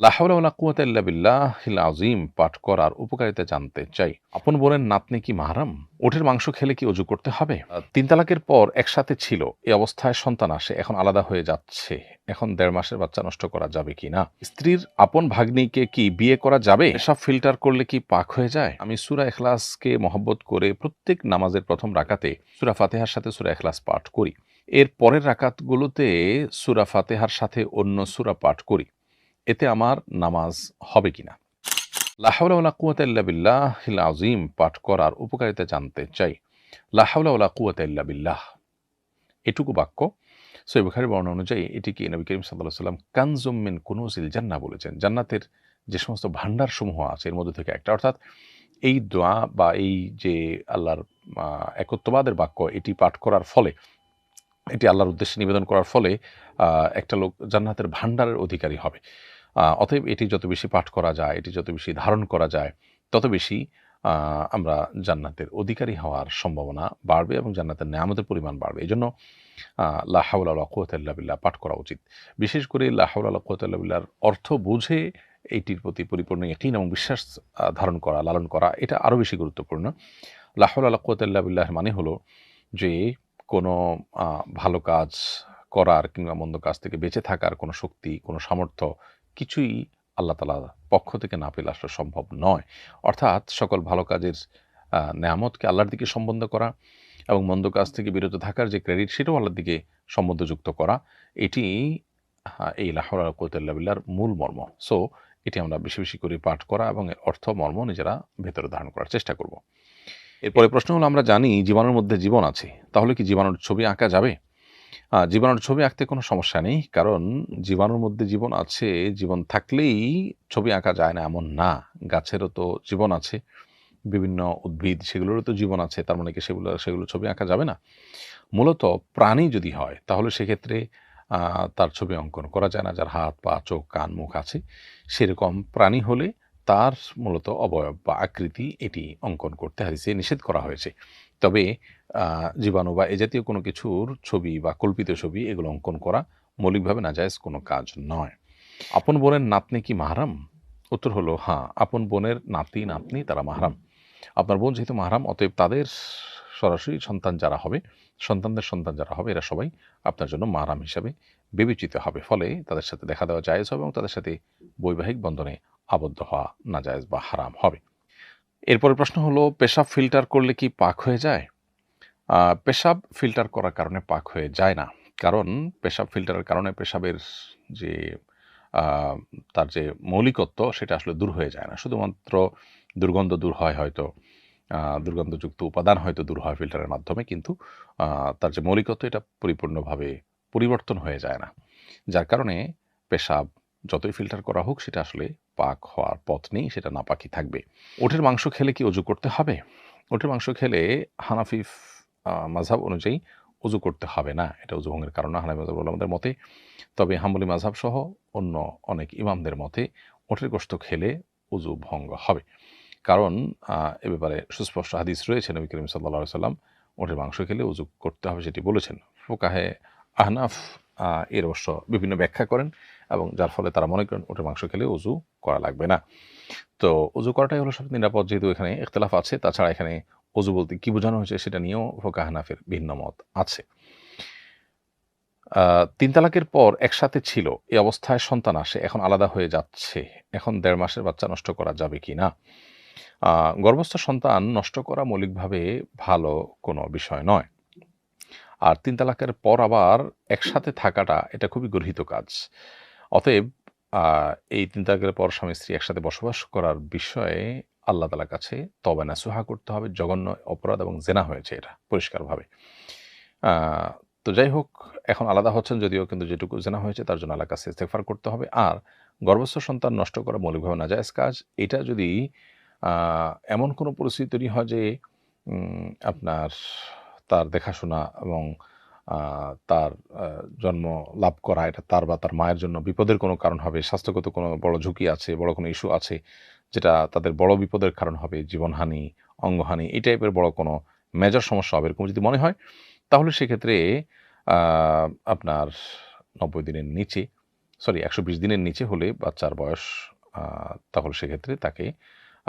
লাহাউল্লাহ আজিম পাঠ করার উপকারিতা জানতে চাই। আপন বোনের নাতনি কি মাহারাম? ওঠের মাংস খেলে কি অজু করতে হবে? তিন তালাকের পর একসাথে ছিল। এই অবস্থায় সন্তান আসে, এখন আলাদা হয়ে যাচ্ছে। এখন দেড় মাসের বাচ্চা নষ্ট করা যাবে কি না? স্ত্রীর আপন ভাগ্নিকে কি বিয়ে করা যাবে? এসব ফিল্টার করলে কি পাক হয়ে যায়? আমি সুরা এখলাসকে মহব্বত করে প্রত্যেক নামাজের প্রথম রাকাতে সুরা ফাতেহার সাথে সুরা এখলাস পাঠ করি। এর পরের রাকাতগুলোতে সুরা ফাতেহার সাথে অন্য সুরা পাঠ করি। এতে আমার নামাজ হবে কিনা? লাহাউলা কুয়াতাল্লা বিল্লাহ আজিম পাঠ করার উপকারিতা জানতে চাই। লাহাউলা কুয়াতাল্লা বিল্লাহ। এটুকু বাক্য সৈব বুখারি বর্ণনা অনুযায়ী এটিকে নবী করিম সাল্লাহ সাল্লাম কানজুমিন কুনুজিল জান্না বলেছেন? জান্নাতের যে সমস্ত ভাণ্ডার সমূহ আছে, এর মধ্যে থেকে একটা, অর্থাৎ এই দোয়া বা এই যে আল্লাহর একত্ববাদের বাক্য এটি পাঠ করার ফলে এটি আল্লাহর উদ্দেশ্যে নিবেদন করার ফলে একটা লোক জান্নাতের ভাণ্ডারের অধিকারী হবে। অতএব এটি যত বেশি পাঠ করা যায়, এটি যত বেশি ধারণ করা যায়, তত বেশি আমরা জান্নাতের অধিকারী হওয়ার সম্ভাবনা বাড়বে এবং জান্নাতের নেয়ামতের পরিমাণ বাড়বে। এই জন্য লাহাউল্লাহ কুয়াতাল্লাবিল্লাহ পাঠ করা উচিত। বিশেষ করে লাহাউল্লাহ কুয়াতাল্লাবিল্লার অর্থ বুঝে এইটির প্রতি পরিপূর্ণ একই এবং বিশ্বাস ধারণ করা, লালন করা, এটা আরও বেশি গুরুত্বপূর্ণ। লাহাউল্লাহ কুয়াতাল্লাবিল্লাহ মানে হলো যে কোনো ভালো কাজ করার কিংবা মন্দ কাজ থেকে বেঁচে থাকার কোনো শক্তি, কোনো সামর্থ্য কিছুই আল্লাহ তালা পক্ষ থেকে না পেলে আসলে সম্ভব নয়। অর্থাৎ সকল ভালো কাজের নেয়ামতকে আল্লাহর দিকে সম্বন্ধ করা এবং মন্দ কাজ থেকে বিরত থাকার যে ক্রেডিট, সেটাও আল্লাহর দিকে সম্বন্ধযুক্ত করা, এটি এই লাহর কোতাল্লাবিল্লার মূল মর্ম। সো, এটি আমরা বেশি বেশি করে পাঠ করা এবং অর্থ মর্ম নিজেরা ভেতরে ধারণ করার চেষ্টা করব। এরপরে প্রশ্ন হলো, আমরা জানি জীবাণুর মধ্যে জীবন আছে, তাহলে কি জীবাণুর ছবি আঁকা যাবে? জীবাণুর ছবি আঁকতে কোনো সমস্যা নেই, কারণ জীবাণুর মধ্যে জীবন আছে, জীবন থাকলেই ছবি আঁকা যায় না, এমন না। গাছেরও তো জীবন আছে, বিভিন্ন উদ্ভিদ, সেগুলোরও তো জীবন আছে, তার মানে কি সেগুলো সেগুলো ছবি আঁকা যাবে না? মূলত প্রাণী যদি হয়, তাহলে সেক্ষেত্রে তার ছবি অঙ্কন করা যায় না, যার হাত, পা, চোখ, কান, মুখ আছে। সেরকম প্রাণী হলে তার মূলত অবয়ব বা আকৃতি এটি অঙ্কন করতে হারিসে নিষেধ করা হয়েছে। তবে জীবাণু বা এ জাতীয় কোনো কিছুর ছবি বা কল্পিত ছবি এগুলো অঙ্কন করা মৌলিকভাবে নাজায়জ কোনো কাজ নয়। আপন বোনের নাতনি কি মাহারাম? উত্তর হলো হ্যাঁ আপন বোনের নাতি, নাতনি তারা মাহারাম। আপনার বোন যেহেতু মাহারাম, অতএব তাদের সরাসরি সন্তান যারা হবে, সন্তানদের সন্তান যারা হবে, এরা সবাই আপনার জন্য মাহারাম হিসাবে বিবেচিত হবে। ফলে তাদের সাথে দেখা দেওয়া জায়েজ হবে এবং তাদের সাথে বৈবাহিক বন্ধনে আবদ্ধ হওয়া নাজায়জ বা হারাম হবে। এরপরে প্রশ্ন হলো, পেশাব ফিল্টার করলে কি পাক হয়ে যায়? পেশাব ফিল্টার করার কারণে পাক হয়ে যায় না। কারণ পেশাব ফিল্টারের কারণে পেশাবের যে তার যে মৌলিকত্ব, সেটা আসলে দূর হয়ে যায় না। শুধুমাত্র দুর্গন্ধ দূর হয় হয়তো দুর্গন্ধযুক্ত উপাদান হয়তো দূর হয় ফিল্টারের মাধ্যমে, কিন্তু তার যে মৌলিকত্ব, এটা পরিপূর্ণভাবে পরিবর্তন হয়ে যায় না। যার কারণে পেশাব যতই ফিল্টার করা হোক, সেটা আসলে পাক হওয়ার পথ নেই, সেটা না পাকি থাকবে। ওঠের মাংস খেলে কি অজু করতে হবে? ওঠের মাংস খেলে হানাফি মাঝাব অনুযায়ী অজু করতে হবে না, এটা উজু ভঙ্গের কারণ হানাফি মাঝাব আমাদের মতে। তবে হাম্বলি মাঝাব সহ অন্য অনেক ইমামদের মতে ওঠের গোস্ত খেলে উজু ভঙ্গ হবে। কারণ এ ব্যাপারে সুস্পষ্ট হাদিস রয়েছে, নবী করিম সাল্লা সাল্লাম ওঠের মাংস খেলে উজু করতে হবে সেটি বলেছেন। ফোকাহে আহনাফ এর অবশ্য বিভিন্ন ব্যাখ্যা করেন। এবং যার ফলে তারা মনে করেন ওটের মাংস খেলে উজু করা লাগবে না। তো উজু করাটাই হলো সব নিরাপদ, যেহেতু এখানে ইখতলাফ আছে। তাছাড়া এখানে অজু বলতে কি বোঝানো হয়েছে সেটা নিয়েও ফোকা হানাফের ভিন্ন মত আছে। তিন তালাকের পর একসাথে ছিল। এই অবস্থায় সন্তান আসে। এখন আলাদা হয়ে যাচ্ছে। এখন দেড় মাসের বাচ্চা নষ্ট করা যাবে কি না? গর্ভস্থ সন্তান নষ্ট করা মৌলিকভাবে ভালো কোনো বিষয় নয়। আর তিন তালাকের পর আবার একসাথে থাকাটা এটা খুবই গর্হিত কাজ। অতএব এই তিন তালাকের পর স্বামী স্ত্রী একসাথে বসবাস করার বিষয়ে আল্লাহ তালার কাছে তবে না সুহা করতে হবে। জঘন্য অপরাধ এবং জেনা হয়েছে এটা পরিষ্কারভাবে। তো যাই হোক, এখন আলাদা হচ্ছেন যদিও কিন্তু যেটুকু জেনা হয়েছে তার জন্য আল্লাহ কাছে ইস্তেফার করতে হবে। আর গর্ভস্থ সন্তান নষ্ট করা মৌলিকভাবে নাজায়জ কাজ। এটা যদি এমন কোনো পরিস্থিতি তৈরি হয় যে আপনার তার দেখাশোনা এবং তার জন্ম লাভ করা, এটা তার বা তার মায়ের জন্য বিপদের কোনো কারণ হবে, স্বাস্থ্যগত কোনো বড় ঝুঁকি আছে, বড় কোনো ইস্যু আছে, যেটা তাদের বড় বিপদের কারণ হবে, জীবনহানি, অঙ্গহানি, এই টাইপের বড় কোনো মেজর সমস্যা হবে, এরকম যদি মনে হয়, তাহলে সেক্ষেত্রে আপনার নব্বই দিনের নিচে সরি একশো বিশ দিনের নিচে হলে বাচ্চার বয়স তাহলে সেক্ষেত্রে তাকে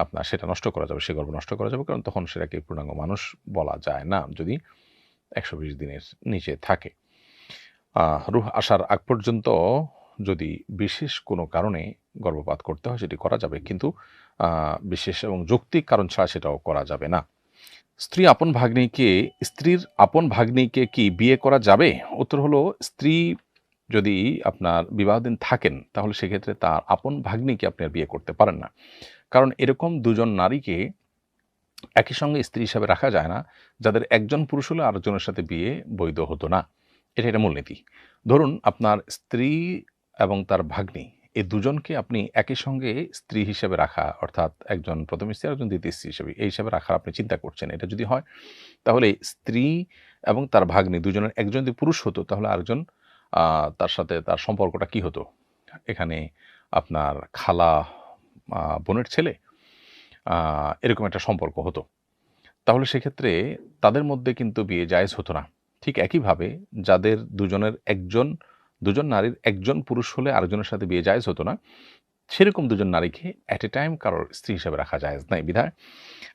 আপনার সেটা নষ্ট করা যাবে, সে গর্ভ নষ্ট করা যাবে, কারণ তখন সেটাকে পূর্ণাঙ্গ মানুষ বলা যায় না। যদি একশো বিশ দিনের নিচে থাকে। রুহ আসার আগ পর্যন্ত যদি বিশেষ কোনো কারণে গর্ভপাত করতে হয়, সেটি করা যাবে। কিন্তু বিশেষ এবং যৌক্তিক কারণ ছাড়া সেটাও করা যাবে না। স্ত্রী আপন ভাগ্নিকে, স্ত্রীর আপন ভাগ্নিকে কি বিয়ে করা যাবে? উত্তর হলো, স্ত্রী যদি আপনার বিবাহদিন থাকেন, তাহলে সেক্ষেত্রে তার আপন ভাগ্নিকে আপনি আর বিয়ে করতে পারেন না। কারণ এরকম দুজন নারীকে একই সঙ্গে স্ত্রী হিসাবে রাখা যায় না, যাদের একজন পুরুষ হলে আরেকজনের সাথে বিয়ে বৈধ হতো না। এটা এটা মূলনীতি। ধরুন আপনার স্ত্রী এবং তার ভাগ্নি, এই দুজনকে আপনি একই সঙ্গে স্ত্রী হিসেবে রাখা, অর্থাৎ একজন প্রথম স্ত্রী একজন দ্বিতীয় স্ত্রী হিসেবে, এই হিসাবে রাখার আপনি চিন্তা করছেন, এটা যদি হয়, তাহলে স্ত্রী এবং তার ভাগ্নি দুজনের একজন যদি পুরুষ হতো, তাহলে আরেকজন তার সাথে তার সম্পর্কটা কি হতো? এখানে আপনার খালা বোনের ছেলে এরকম একটা সম্পর্ক হতো। তাহলে সেক্ষেত্রে তাদের মধ্যে কিন্তু বিয়ে জায়েজ হতো না। ঠিক একইভাবে যাদের দুজনের একজন, দুজন নারীর একজন পুরুষ হলে আরেকজনের সাথে বিয়ে জায়েজ হতো না, সেরকম দুজন নারীকে অ্যাট এ টাইম কারোর স্ত্রী হিসাবে রাখা জায়েজ নাই। বিধায়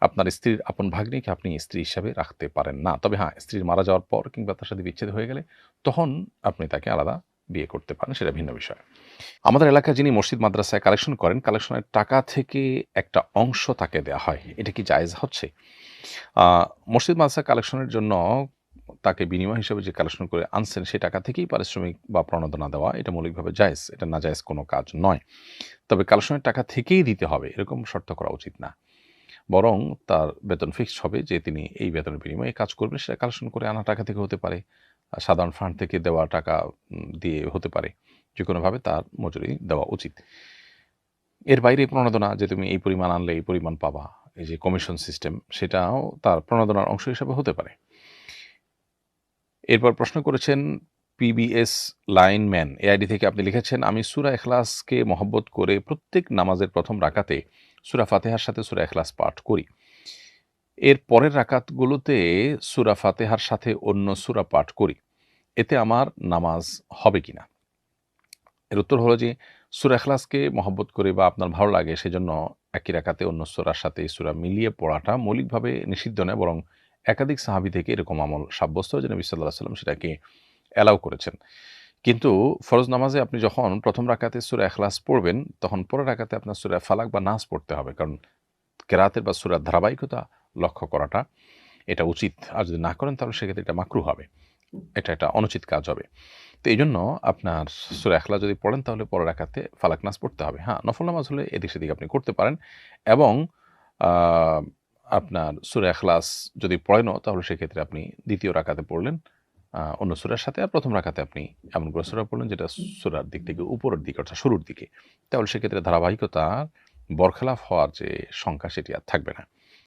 আপনার স্ত্রীর আপন ভাগ্নিকে আপনি স্ত্রী হিসাবে রাখতে পারেন না। তবে হ্যাঁ স্ত্রীর মারা যাওয়ার পর কিংবা তার সাথে বিচ্ছেদ হয়ে গেলে তখন আপনি তাকে আলাদা বিয়ে করতে পারেন, সেটা ভিন্ন বিষয়। আমাদের এলাকায় যিনি মসজিদ, মাদ্রাসায় কালেকশন করেন কালেকশনের টাকা থেকে একটা অংশ তাকে দেওয়া হয়। এটা কি জায়েজ হচ্ছে? মসজিদ, মাদ্রাসা কালেকশনের জন্য তাকে বিনিময় হিসেবে যে কালেকশন করে আনছেন, সেই টাকা থেকেই পারিশ্রমিক বা প্রণোদনা দেওয়া, এটা মৌলিকভাবে জায়েজ। এটা না জায়েজ কোনো কাজ নয়। তবে কালেকশনের টাকা থেকেই দিতে হবে, এরকম শর্ত করা উচিত না। বরং তার বেতন ফিক্সড হবে যে তিনি এই বেতনের বিনিময়ে কাজ করবেন, সেটা কালেকশন করে আনা টাকা থেকে হতে পারে। সাধারণ ফান্ড থেকে দেওয়া টাকা দিয়ে হতে পারে। যে কোনোভাবে তার মজুরি দেওয়া উচিত। এর বাইরে প্রণোদনা, যে তুমি এই পরিমাণ আনলে এই পরিমাণ পাবা, এই যে কমিশন সিস্টেম সেটাও তার প্রণোদনার অংশ হিসাবে হতে পারে। এরপর প্রশ্ন করেছেন পিবিএস লাইনম্যান এ এআইডি থেকে আপনি লিখেছেন, আমি সুরা এখলাসকে মহব্বত করে প্রত্যেক নামাজের প্রথম রাকাতে সুরা ফাতেহার সাথে সুরা এখলাস পাঠ করি। এর পরের রাকাতগুলোতে সুরা ফাতেহার সাথে অন্য সুরা পাঠ করি। এতে আমার নামাজ হবে কি না এর উত্তর হলো যে, সুরা এখলাসকে মহব্বত করে বা আপনার ভালো লাগে সেজন্য একই রাকাতে অন্য সুরার সাথে এই সুরা মিলিয়ে পড়াটা মৌলিকভাবে নিষিদ্ধ নয়, বরং একাধিক সাহাবি থেকে এরকম আমল সাব্যস্ত যে নবী সাল্লাহ সাল্লাম সেটাকে অ্যালাউ করেছেন। কিন্তু ফরজ নামাজে আপনি যখন প্রথম রাকাতে সুরা এখলাস পড়বেন, তখন পরের রাকাতে আপনার সুরা ফালাক বা নাস পড়তে হবে। কারণ কেরাতের বা সুরার ধারাবাহিকতা লক্ষ্য করাটা এটা উচিত। আর যদি না করেন, তাহলে সেক্ষেত্রে এটা মাকরু হবে। এটা একটা অনুচিত কাজ হবে। তো এই জন্য আপনার সুরা এখলা যদি পড়েন, তাহলে পরের রাকাতে ফালাক নাস পড়তে হবে। হ্যাঁ নফল নামাজ হলে এদিক সেদিক আপনি করতে পারেন। এবং আপনার সুরা এখলাস যদি পড়েনও, তাহলে সেক্ষেত্রে আপনি দ্বিতীয় রাকাতে পড়লেন। অন্য সুরার সাথে আর প্রথম রাখাতে আপনি এমন করে সুরা পড়লেন যেটা সুরার দিক থেকে উপরের দিকে, অর্থাৎ শুরুর দিকে। তাহলে সেক্ষেত্রে ধারাবাহিকতা বরখেলাফ হওয়ার যে সংখ্যা, সেটি আর থাকবে না।